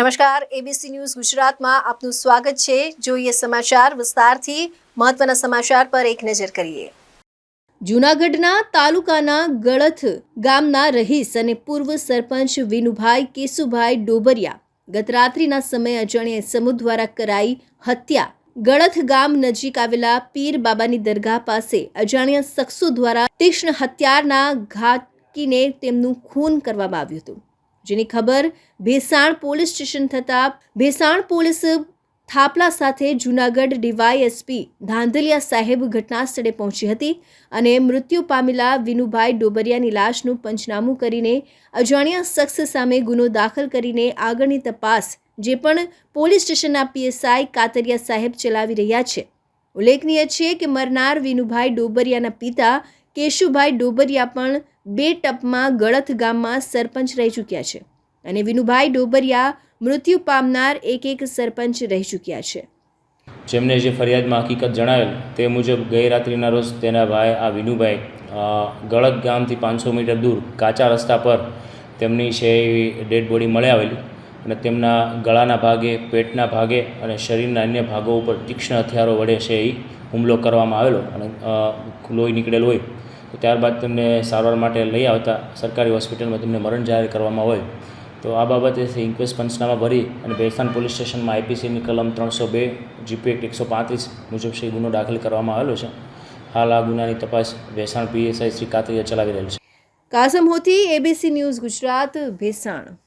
નમસ્કાર ABC news ગુજરાતમાં આપનું સ્વાગત છે. જોઈએ સમાચાર વિસ્તારથી. મહત્વના સમાચાર પર એક નજર કરીએ. જૂનાગઢના તાલુકાના ગળથ ગામના રહીશ અને પૂર્વ સરપંચ વિનુભાઈ કેશુભાઈ ડોબરિયા ગતરાત્રિના સમયે અજાણ્યા સમૂહ દ્વારા કરાઈ હત્યા. ગળથ ગામ નજીક આવેલા પીર બાબાની દરગાહ પાસે અજાણ્યા શખ્સો દ્વારા તીક્ષ્ણ હત્યારના ઘાકીને તેમનું ખૂન કરવામાં આવ્યું હતું. જેની ખબર ભેસાણ પોલીસ સ્ટેશન થતાં ભેસાણ પોલીસ થાપલા સાથે જૂનાગઢ ડીવાયએસપી ધાંધલિયા સાહેબ ઘટના સ્થળે પહોંચી હતી અને મૃત્યુ પામેલા વિનુભાઈ ડોબરિયાની લાશનું પંચનામું કરીને અજાણ્યા શખ્સ સામે ગુનો દાખલ કરીને આગળની તપાસ જે પણ પોલીસ સ્ટેશનના પીએસઆઈ કાતરિયા સાહેબ ચલાવી રહ્યા છે. ઉલ્લેખનીય છે કે મરનાર વિનુભાઈ ડોબરિયાના પિતા કેશુભાઈ ડોબરિયા પણ બે ટપમાં ગળથ ગામમાં સરપંચ રહી ચૂક્યા છે અને વિનુભાઈ ડોબરિયા મૃત્યુ પામનાર એક એક સરપંચ રહી ચૂક્યા છે. જેમને જે ફરિયાદમાં હકીકત જણાવેલ તે મુજબ ગઈ રાત્રિના રોજ તેના ભાઈ આ વિનુભાઈ અ, ગામથી પાંચસો મીટર દૂર કાચા રસ્તા પર તેમની છે એવી ડેડ બોડી મળી આવેલી અને તેમના ગળાના ભાગે પેટના ભાગે અને શરીરના અન્ય ભાગો ઉપર તીક્ષ્ણ હથિયારો વડે છે એ હુમલો કરવામાં આવેલો અને લોહી નીકળેલ હોય ત્યારબાદ તેમને સારવાર માટે લઈ આવતા સરકારી હોસ્પિટલમાં તેમને મરણ જાહેર કરવામાં હોય. તો આ બાબતે ઇન્ક્વેસ્ટ પંચનામા ભરી અને ભેસાણ પોલીસ સ્ટેશનમાં આઈપીસીની કલમ ત્રણસો બે, જીપી એક્ટ એકસો પાંત્રીસ મુજબ શ્રી ગુનો દાખલ કરવામાં આવેલો છે. હાલ આ ગુનાની તપાસ ભેસાણ પીએસઆઈ શ્રી કાતરિયા ચલાવી રહેલ છે. કાસમ હોતી એબીસી ન્યૂઝ ગુજરાત, ભેસાણ.